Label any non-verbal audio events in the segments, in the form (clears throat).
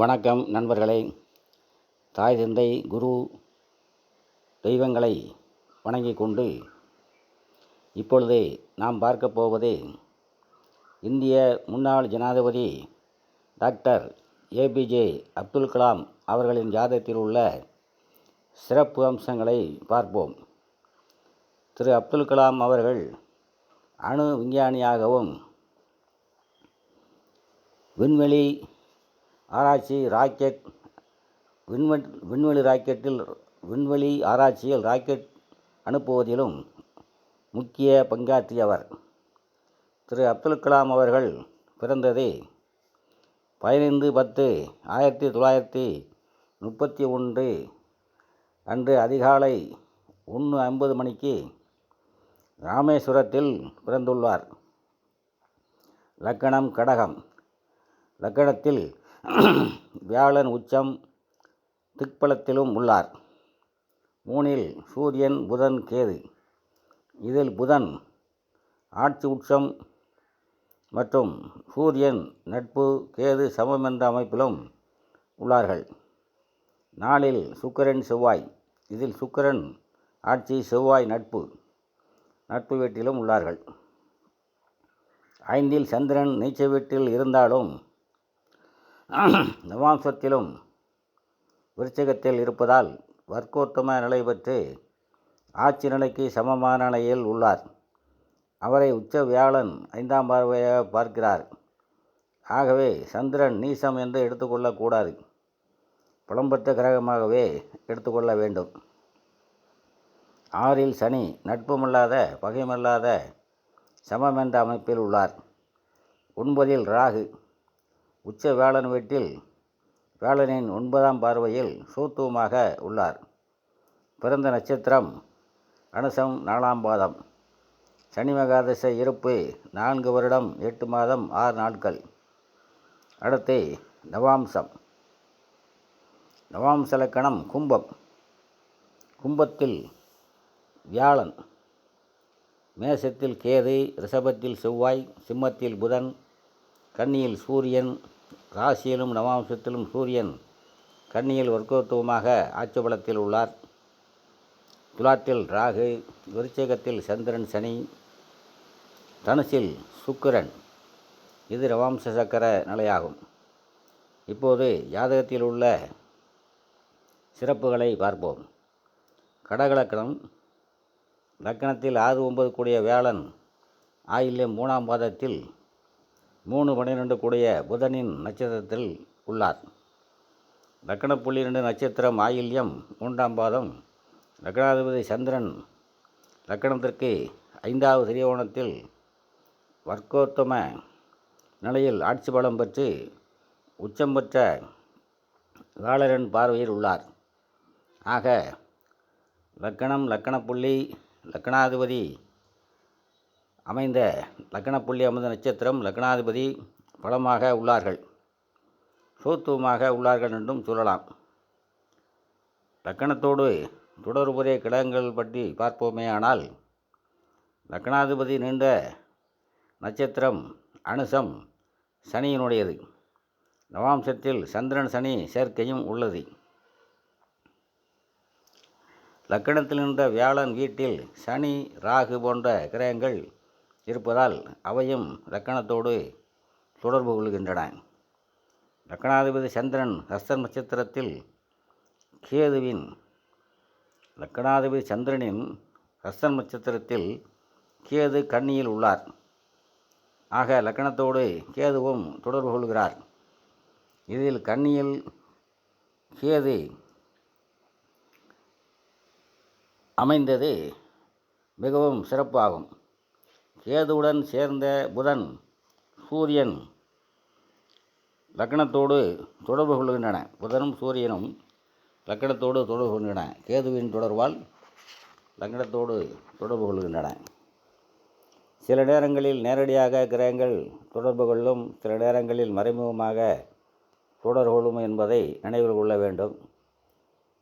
வணக்கம் நண்பர்களே. தாய் தந்தை குரு தெய்வங்களை வணங்கிக் கொண்டு இப்பொழுது நாம் பார்க்க போவது இந்திய முன்னாள் ஜனாதிபதி டாக்டர் ஏபிஜே அப்துல் கலாம் அவர்களின் ஜாதகத்தில் உள்ள சிறப்பு அம்சங்களை பார்ப்போம். திரு அப்துல் கலாம் அவர்கள் அணு விஞ்ஞானியாகவும் விண்வெளி ஆராய்ச்சி ராக்கெட் விண்வெளி விண்வெளி ராக்கெட்டில் விண்வெளி ஆராய்ச்சியில் ராக்கெட் அனுப்புவதிலும் முக்கிய பங்காற்றியவர். திரு. அப்துல் கலாம் அவர்கள் பிறந்தது பதினைந்து பத்து ஆயிரத்தி தொள்ளாயிரத்தி முப்பத்தி ஒன்று அன்று அதிகாலை ஒன்று ஐம்பது மணிக்கு ராமேஸ்வரத்தில் பிறந்துள்ளார். லக்கணம் கடகம். லக்கணத்தில் வியாழன் உச்சம் திக்பலத்திலும் உள்ளார். மூணில் சூரியன் புதன் கேது. இதில் புதன் ஆட்சி உச்சம் மற்றும் சூரியன் நட்பு கேது சமம் என்ற அமைப்பிலும் உள்ளார்கள். நாளில் சுக்கிரன் செவ்வாய். இதில் சுக்கரன் ஆட்சி செவ்வாய் நட்பு நட்பு வீட்டிலும் உள்ளார்கள். ஐந்தில் சந்திரன் நீச்ச வீட்டில் இருந்தாலும் (clears throat) நவாம்சத்திலும் விருச்சகத்தில் இருப்பதால் வர்க்கோத்தம நிலை பெற்று ஆட்சி நிலைக்கு சமமான நிலையில் உள்ளார். அவரை உச்ச வியாழன் ஐந்தாம் பார்வையாக பார்க்கிறார். ஆகவே சந்திரன் நீசம் என்று எடுத்துக்கொள்ளக்கூடாது புலம்பெற்ற கிரகமாகவே எடுத்துக்கொள்ள வேண்டும். ஆறில் சனி நட்புமல்லாத பகைமல்லாத சமம் என்ற அமைப்பில் உள்ளார். ஒன்பதில் ராகு. உச்ச வேளன் வீட்டில் வேளனின் ஒன்பதாம் பார்வையில் சூத்துவமாக உள்ளார். பிறந்த நட்சத்திரம் அனுசம் நாலாம் பாதம். சனி மகாதச இருப்பு நான்கு வருடம் எட்டு மாதம் ஆறு நாட்கள். அடுத்து நவாம்சம். நவாம்ச லக்கணம் கும்பம். கும்பத்தில் வியாழன். மேசத்தில் கேது ரிஷபத்தில் செவ்வாய் சிம்மத்தில் புதன் கன்னியில் சூரியன் ராசியிலும் நவாம்சத்திலும் சூரியன் கன்னியில் வர்க்கத்துவமாக ஆட்சிபலத்தில் உள்ளார். துலாத்தில் ராகு விருச்சகத்தில் சந்திரன் சனி தனுசில் சுக்கிரன். இது ரவாம்ச சக்கர நிலையாகும். இப்போது ஜாதகத்தில் உள்ள சிறப்புகளை பார்ப்போம். கடகலக்கணம் லக்கணத்தில் ஆறு ஒன்பது கூடிய வேளன் ஆயில்யம் மூணாம் பாதத்தில் மூணு பன்னிரெண்டு கூடிய புதனின் நட்சத்திரத்தில் உள்ளார். லக்கண புள்ளி ரெண்டு நட்சத்திரம் ஆயில்யம் மூன்றாம் பாதம். லக்கணாதிபதி சந்திரன் லக்கணத்திற்கு ஐந்தாவது திரியோணத்தில் வர்க்கோத்தம நிலையில் ஆட்சி பலம் பெற்று உச்சம் பெற்ற வேளரன் பார்வையில் உள்ளார். ஆக லக்கணம் லக்கணப்புள்ளி லக்கணாதிபதி அமைந்த லக்கணப்புள்ளி அமைந்த நட்சத்திரம் லக்கணாதிபதி பலமாக உள்ளார்கள். சூத்துவமாக உள்ளார்கள் என்றும் சொல்லலாம். லக்கணத்தோடு தொடர்புடைய கிடங்கள் பற்றி பார்ப்போமே ஆனால் லக்கணாதிபதி நின்ற நட்சத்திரம் அனுசம் சனியினுடையது. நவாம்சத்தில் சந்திரன் சனி சேர்க்கையும் உள்ளது. லக்கணத்தில் நின்ற வியாழன் வீட்டில் சனி ராகு போன்ற கிரகங்கள் இருப்பதால் அவையும் லக்கணத்தோடு தொடர்பு கொள்கின்றன. லக்கணாதிபதி சந்திரன் ஹஸ்தன் நட்சத்திரத்தில் கேதுவின் லக்கணாதிபதி சந்திரனின் ஹஸ்த நட்சத்திரத்தில் கேது கண்ணியில் உள்ளார். ஆக லக்கணத்தோடு கேதுவும் தொடர்பு கொள்கிறார். இதில் கண்ணியில் கேது அமைந்தது மிகவும் சிறப்பாகும். கேதுவுடன் சேர்ந்த புதன் சூரியன் லக்னத்தோடு தொடர்பு கொள்கின்றன. புதனும் சூரியனும் லக்கணத்தோடு தொடர்பு கொள்கின்றன. கேதுவின் தொடர்பால் லக்கணத்தோடு தொடர்பு கொள்கின்றன. சில நேரங்களில் நேரடியாக கிரகங்கள் தொடர்பு கொள்ளும் சில நேரங்களில் மறைமுகமாக தொடர்பு கொள்ளும் என்பதை நினைவில் கொள்ள வேண்டும்.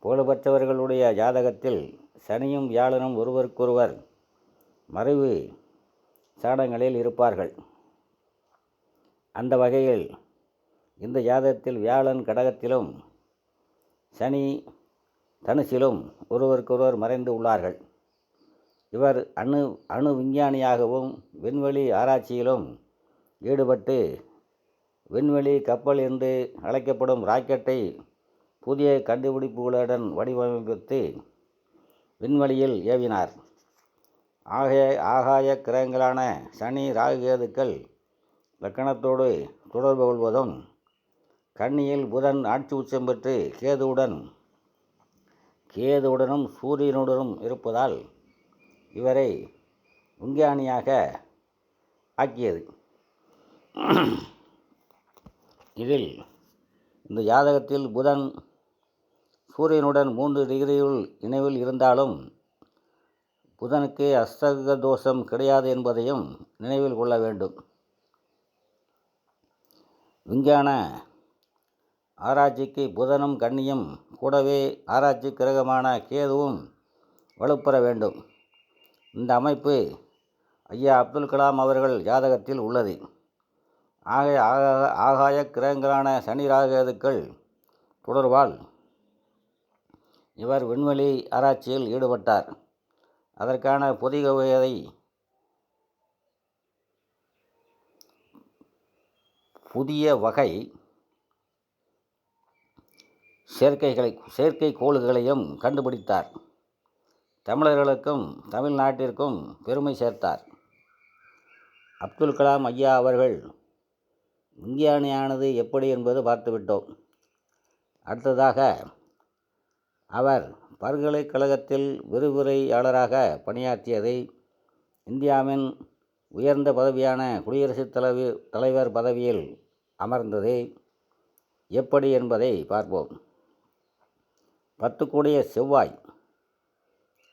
புகழ்பெற்றவர்களுடைய ஜாதகத்தில் சனியும் வியாழனும் ஒருவருக்கொருவர் மறைவு சாடங்களில் இருப்பார்கள். அந்த வகையில் இந்த ஜாதகத்தில் வியாழன் கடகத்திலும் சனி தனுசிலும் ஒருவருக்கொருவர் மறைந்து உள்ளார்கள். இவர் அணு அணு விஞ்ஞானியாகவும் விண்வெளி ஆராய்ச்சியிலும் ஈடுபட்டு விண்வெளி கப்பல் என்று அழைக்கப்படும் ராக்கெட்டை புதிய கண்டுபிடிப்புகளுடன் வடிவமைத்து விண்வெளியில் ஏவினார். ஆகிய ஆகாய கிரகங்களான சனி ராகுகேதுக்கள் லக்கணத்தோடு தொடர்பு கொள்வதும் கன்னியில் புதன் ஆட்சி உச்சம் பெற்று கேதுவுடன் கேதுவுடனும் சூரியனுடனும் இருப்பதால் இவரை விஞ்ஞானியாக ஆக்கியது. இதில் இந்த ஜாதகத்தில் புதன் சூரியனுடன் மூன்று டிகிரியுள் இணைவில் இருந்தாலும் புதனுக்கு அஸ்தக தோஷம் கிடையாது என்பதையும் நினைவில் கொள்ள வேண்டும். விஞ்ஞான ஆராய்ச்சிக்கு புதனும் கன்னியும் கூடவே ஆராய்ச்சி கிரகமான கேதுவும் வலுப்பெற வேண்டும். இந்த அமைப்பு ஐயா அப்துல் கலாம் அவர்கள் ஜாதகத்தில் உள்ளது. ஆக ஆகா- ஆகாய கிரகங்களான சனி ராகேதுக்கள் தொடர்வால் இவர் விண்வெளி ஆராய்ச்சியில் ஈடுபட்டார். அதற்கான புதிகவையை புதிய வகை சேர்க்கைகளை செயற்கைக்கோள்களையும் கண்டுபிடித்தார். தமிழர்களுக்கும் தமிழ்நாட்டிற்கும் பெருமை சேர்த்தார். அப்துல் கலாம் ஐயா அவர்கள் விஞ்ஞானியானது எப்படி என்பது பார்த்துவிட்டோம். அடுத்ததாக அவர் பல்கலைக்கழகத்தில் விரிவுரையாளராக பணியாற்றியதை இந்தியாவின் உயர்ந்த பதவியான குடியரசுத் தலைவி தலைவர் பதவியில் அமர்ந்தது எப்படி என்பதை பார்ப்போம். பத்துக்கூடிய செவ்வாய்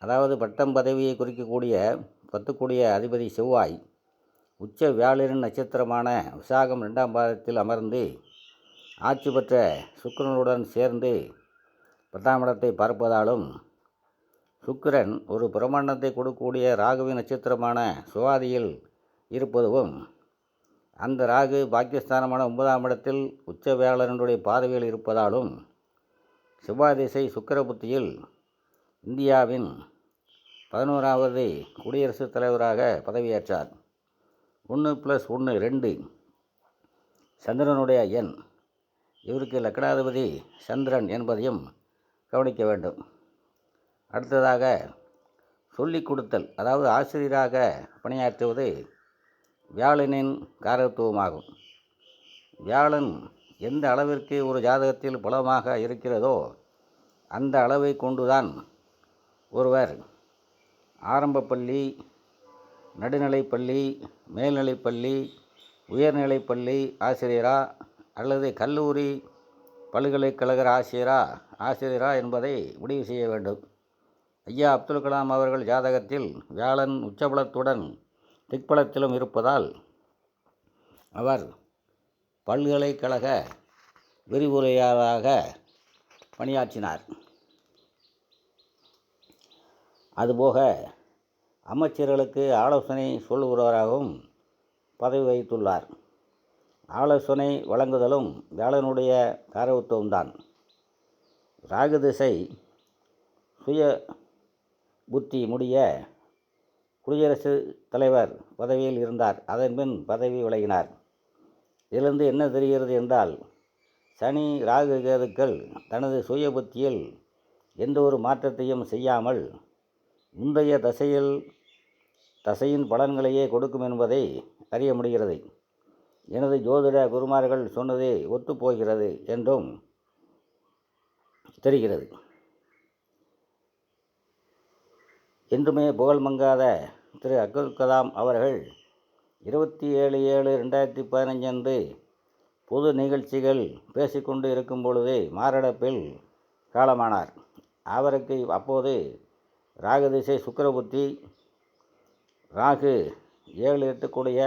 அதாவது பட்டம் பதவியை குறிக்கக்கூடிய பத்துக்கூடிய அதிபதி செவ்வாய் உச்ச வியாழரின் நட்சத்திரமான விசாகம் ரெண்டாம் பாதத்தில் அமர்ந்து ஆட்சி பெற்ற சுக்கரனுடன் சேர்ந்து பத்தாம் இடத்தை பார்ப்பதாலும் சுக்கிரன் ஒரு பிரமாண்டத்தை கொடுக்கக்கூடிய ராகுவின் நட்சத்திரமான சுவாதியில் இருப்பதும் அந்த ராகு பாக்கியஸ்தானமான ஒன்பதாம் இடத்தில் உச்ச வியாழனுடைய பார்வையில் இருப்பதாலும் சிவாதிசை சுக்கரபுத்தியில் இந்தியாவின் பதினோராவது குடியரசுத் தலைவராக பதவியேற்றார். ஒன்று ப்ளஸ் ஒன்று ரெண்டு. சந்திரனுடைய எண் இவருக்கு லக்னாதிபதி சந்திரன் என்பதையும் கவனிக்க வேண்டும். அடுத்ததாக சொல்லிக் கொடுத்தல் அதாவது ஆசிரியராக பணியாற்றுவது வியாழனின் காரகத்துவமாகும். வியாழன் எந்த அளவிற்கு ஒரு ஜாதகத்தில் பலமாக இருக்கிறதோ அந்த அளவை கொண்டுதான் ஒருவர் ஆரம்பப்பள்ளி நடுநிலைப்பள்ளி மேல்நிலைப்பள்ளி உயர்நிலைப்பள்ளி ஆசிரியரா அல்லது கல்லூரி பல்கலைக்கழக ஆசிரியரா ஆசிரியரா என்பதை முடிவு செய்ய வேண்டும். ஐயா அப்துல் கலாம் அவர்கள் ஜாதகத்தில் வியாழன் உச்சபலத்துடன் திக்பலத்திலும் இருப்பதால் அவர் பல்கலைக்கழக விரிவுரையாளராக பணியாற்றினார். அதுபோக அமைச்சர்களுக்கு ஆலோசனை சொல்லுகிறவராகவும் பதவி வகித்துள்ளார். ஆலோசனை வழங்குதலும் வியாழனுடைய காரவத்துவம்தான் ராகு திசை சுய புத்தி முடிய குடியரசுத் தலைவர் பதவியில் இருந்தார். அதன்பின் பதவி விலகினார். இதிலிருந்து என்ன தெரிகிறது என்றால் சனி ராகு கேதுக்கள் தனது சுய புத்தியில் எந்த ஒரு மாற்றத்தையும் செய்யாமல் முந்தைய தசையில் தசையின் பலன்களையே கொடுக்கும் என்பதை அறிய முடிகிறது. எனது ஜோதிட குருமார்கள் சொன்னதே ஒத்துப்போகிறது என்றும் தெரிகிறது. என்றுமே புகழ் மங்காத திரு அப்துல் கலாம் அவர்கள் இருபத்தி ஏழு ஏழு ரெண்டாயிரத்தி பதினஞ்சு அன்று பொது நிகழ்ச்சிகள் பேசிக்கொண்டு இருக்கும் பொழுது மாரடைப்பில் காலமானார். அவருக்கு அப்போது ராகு திசை சுக்கிரபுத்தி ராகு ஏழு எட்டுக்குடைய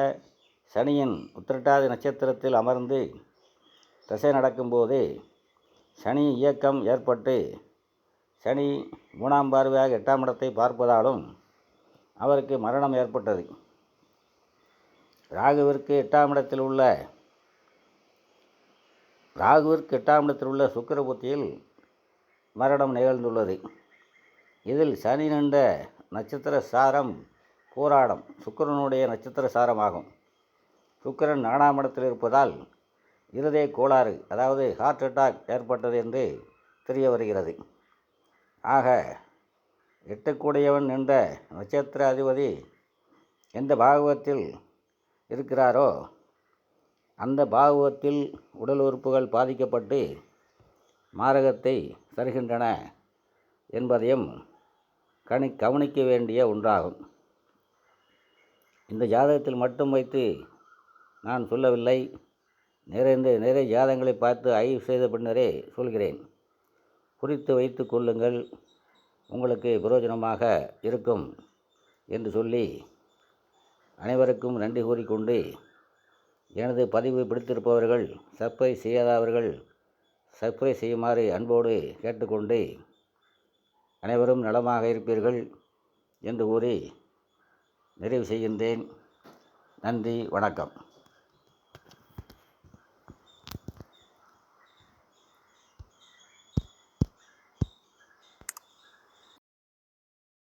சனியின் உத்திரட்டாதி நட்சத்திரத்தில் அமர்ந்து தசை நடக்கும்போது சனி இயக்கம் ஏற்பட்டு சனி மூணாம் பார்வையாக எட்டாம் இடத்தை பார்ப்பதாலும் அவருக்கு மரணம் ஏற்பட்டது. ராகுவிற்கு எட்டாம் இடத்தில் உள்ள ராகுவிற்கு எட்டாம் இடத்தில் உள்ள சுக்கரபுத்தியில் மரணம் நிகழ்ந்துள்ளது. இதில் சனி நின்ற நட்சத்திர சாரம் போராடம் சுக்கிரனுடைய நட்சத்திர சாரமாகும். சுக்கரன் நாலாம் இடத்தில் இருப்பதால் இருதய கோளாறு அதாவது ஹார்ட் அட்டாக் ஏற்பட்டது என்று தெரிய வருகிறது. ஆக எட்டக்கூடியவன் என்ற நட்சத்திர அதிபதி எந்த பாகவத்தில் இருக்கிறாரோ அந்த பாகவத்தில் உடல் உறுப்புகள் பாதிக்கப்பட்டு மாரகத்தை தருகின்றன என்பதையும் கணி கவனிக்க வேண்டிய ஒன்றாகும். இந்த ஜாதகத்தில் மட்டும் வைத்து நான் சொல்லவில்லை. நிறைந்த நிறைய ஜாதங்களை பார்த்து ஆய்வு செய்த பின்னரே சொல்கிறேன். குறித்து வைத்து கொள்ளுங்கள். உங்களுக்கு பிரயோஜனமாக இருக்கும் என்று சொல்லி அனைவருக்கும் நன்றி கூறிக்கொண்டு எனது பதிவு பிடித்திருப்பவர்கள் சர்ப்ரைஸ் செய்யாதவர்கள் சர்ப்ரைஸ் செய்யுமாறு அன்போடு கேட்டுக்கொண்டு அனைவரும் நலமாக இருப்பீர்கள் என்று கூறி நிறைவு செய்கின்றேன். நன்றி வணக்கம்.